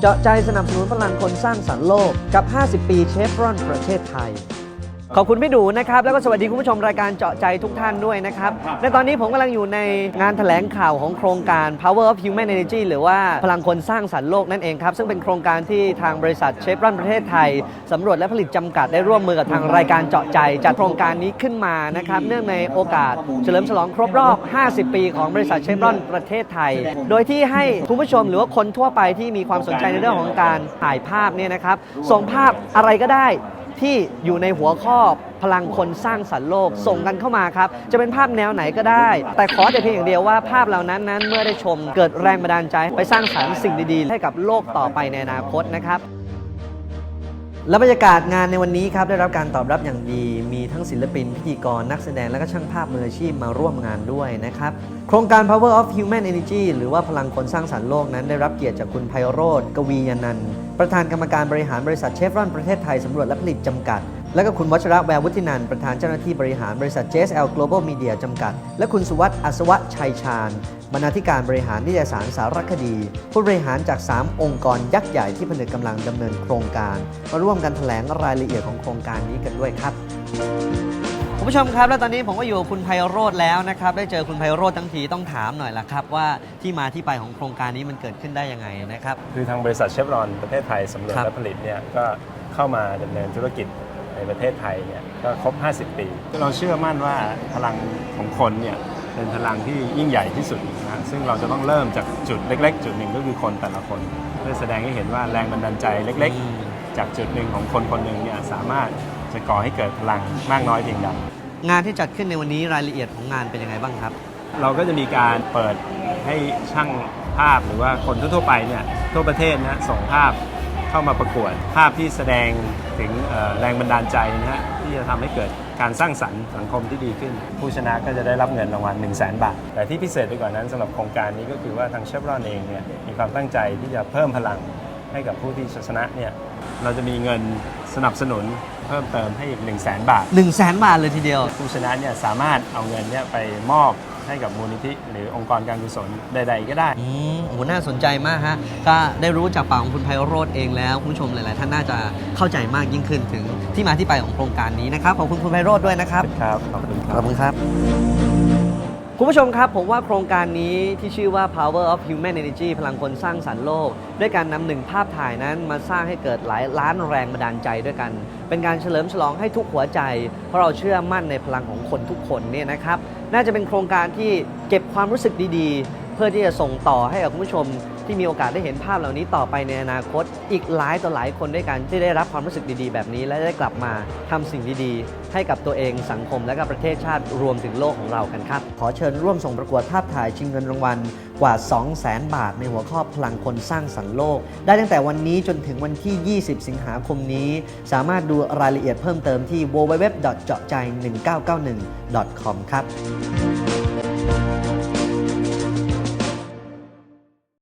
เจาะใจสนับสนุนพลังคนสร้างสรรค์โลกกับ 50 ปีเชฟรอนประเทศไทย ขอบคุณพี่ดูนะครับ แล้วก็สวัสดีคุณผู้ชมรายการเจาะใจทุกท่านด้วยนะครับในตอนนี้ผมกำลังอยู่ในงานแถลงข่าวของโครงการ Power of Human Energy หรือว่าพลังคนสร้างสรรค์โลกนั่นเองครับ ซึ่งเป็นโครงการที่ทางบริษัทเชฟรอนประเทศไทยสำรวจและผลิตจำกัดได้ร่วมมือกับทางรายการเจาะใจจัดโครงการนี้ขึ้นมานะครับเนื่องในโอกาสเฉลิมฉลองครบรอบ 50 ปีของบริษัทเชฟรอนประเทศไทย โดยที่ให้คุณผู้ชมหรือว่าคนทั่วไปที่มีความสนใจในเรื่องของการถ่ายภาพเนี่ยนะครับส่งภาพอะไรก็ได้ ที่อยู่ในหัวข้อพลังคนสร้างสรรค์โลกส่งกันเข้ามาครับ จะเป็นภาพแนวไหนก็ได้ แต่ขอแต่เพียงอย่างเดียวว่าภาพเหล่านั้นนั้นเมื่อได้ชมเกิดแรงบันดาลใจ ไปสร้างสรรค์สิ่งดีๆ ให้กับโลกต่อไปในอนาคตนะครับและบรรยากาศงานในวันนี้ครับได้รับการตอบรับอย่างดี มีทั้งศิลปิน พิธีกรนักแสดงและก็ช่างภาพมืออาชีพมาร่วมงานด้วยนะครับ โครงการ Power of Human Energy หรือว่าพลังคนสร้างสรรค์โลกนั้นได้รับเกียรติจากคุณไพโรธกวียานันท์ ประธานกรรมการบริหารบริษัทเชฟรอนประเทศไทยสำรวจและผลิตจำกัด และก็คุณวัชระแวววุฒินันประธานเจ้าหน้าที่บริหารบริษัท JSL Global Media จำกัด และคุณสุวัสด์อัศวะชัยชาญบรรณาธิการบริหารนิตยสารสารคดี ผู้บริหารจาก 3 องค์กรยักษ์ใหญ่ที่ผนึกกำลังดำเนินโครงการ มาร่วมกันแถลงรายละเอียดของโครงการนี้กันด้วยครับ คุณผู้ชมครับ และตอนนี้ผมก็อยู่กับคุณไพโรธแล้วนะครับ ได้เจอคุณไพโรธทั้งทีต้องถามหน่อยละครับ ว่าที่มาที่ไปของโครงการนี้มันเกิดขึ้นได้ยังไงนะครับ คือทางบริษัทเชฟรอนประเทศไทยสำรวจครับ และผลิตเนี่ยก็เข้ามาดำเนินธุรกิจในประเทศไทยเนี่ยก็ครบ 50 ปี เราเชื่อมั่นว่าพลังของคนเนี่ยเป็นพลังที่ยิ่งใหญ่ที่สุดนะซึ่งเราจะต้องเริ่มจากจุดเล็ก ๆ จุดหนึ่งก็คือคนแต่ละคน เพื่อแสดงให้เห็นว่าแรงบันดาลใจเล็กอืมๆจากจุดหนึ่งของคนคนหนึ่งเนี่ยสามารถ จะก่อให้เกิดพลังมากน้อยเพียงใดงานที่จัดขึ้นในวันนี้รายละเอียดของงานเป็นยังไงบ้างครับ เราก็จะมีการเปิดให้ช่างภาพหรือว่าคนทั่วๆไปเนี่ยทั่วประเทศนะส่งภาพเข้ามาประกวด ภาพที่แสดงถึงเอ่อแรงบันดาลใจนะฮะที่จะทำให้เกิดการสร้างสรรค์สังคมที่ดีขึ้น ผู้ชนะก็จะได้รับเงินรางวัล 1 0 0 0 0แบาท แต่ที่พิเศษไปกว่านั้นสำหรับโครงการนี้ก็คือว่าทางเชฟรอนเองเนี่ยมีความตั้งใจที่จะเพิ่มพลังให้กับผู้ที่ชนะเนี่ยเราจะมีเงินสนับสนุน เพิ่มเติมให้อีก 1 0 0 0 0แบาท 1 0 0 0 0แสนบาทเลยทีเดียว ผู้ชนะเนี่ยสามารถเอาเงินเนี่ยไปมอบให้กับมูลนิธิหรือองค์กรการกุศลใด ๆ ก็ได้ อืมโอ้โหน่าสนใจมากฮะ ก็ได้รู้จากปากของคุณไพโรธเองแล้ว คุณผู้ชมหลาย ๆ ท่านน่าจะเข้าใจมากยิ่งขึ้นถึงที่มาที่ไปของโครงการนี้นะครับ ขอบคุณคุณไพโรธด้วยนะครับ ครับ ขอบคุณคขรัอบบคุณครับ คุณผู้ชมครับผมว่าโครงการนี้ที่ชื่อว่า Power of Human Energy พลังคนสร้างสรรค์โลก ด้วยการนำหนึ่งภาพถ่ายนั้นมาสร้างให้เกิดหลายล้านแรงบันดาลใจด้วยกัน เป็นการเฉลิมฉลองให้ทุกหัวใจ เพราะเราเชื่อมั่นในพลังของคนทุกคนเนี่ยนะครับ น่าจะเป็นโครงการที่เก็บความรู้สึกดีๆ เพื่อที่จะส่งต่อให้กับคุณผู้ชม ที่มีโอกาสได้เห็นภาพเหล่านี้ต่อไปในอนาคต อีกหลายต่อหลายคนด้วยกันที่ได้รับความรู้สึกดีๆ แบบนี้ และได้กลับมาทำสิ่งดีๆ ให้กับตัวเองสังคมและก็ประเทศชาติรวมถึงโลกของเรากันครับ ขอเชิญร่วมส่งประกวดภาพถ่ายชิงเงินรางวัลกว่า 200,000 บาท ในหัวข้อพลังคนสร้างสรรค์โลก ได้ตั้งแต่วันนี้จนถึงวันที่ 20 สิงหาคมนี้ สามารถดูรายละเอียดเพิ่มเติมที่ www. เจาะใจ1991 com ครับ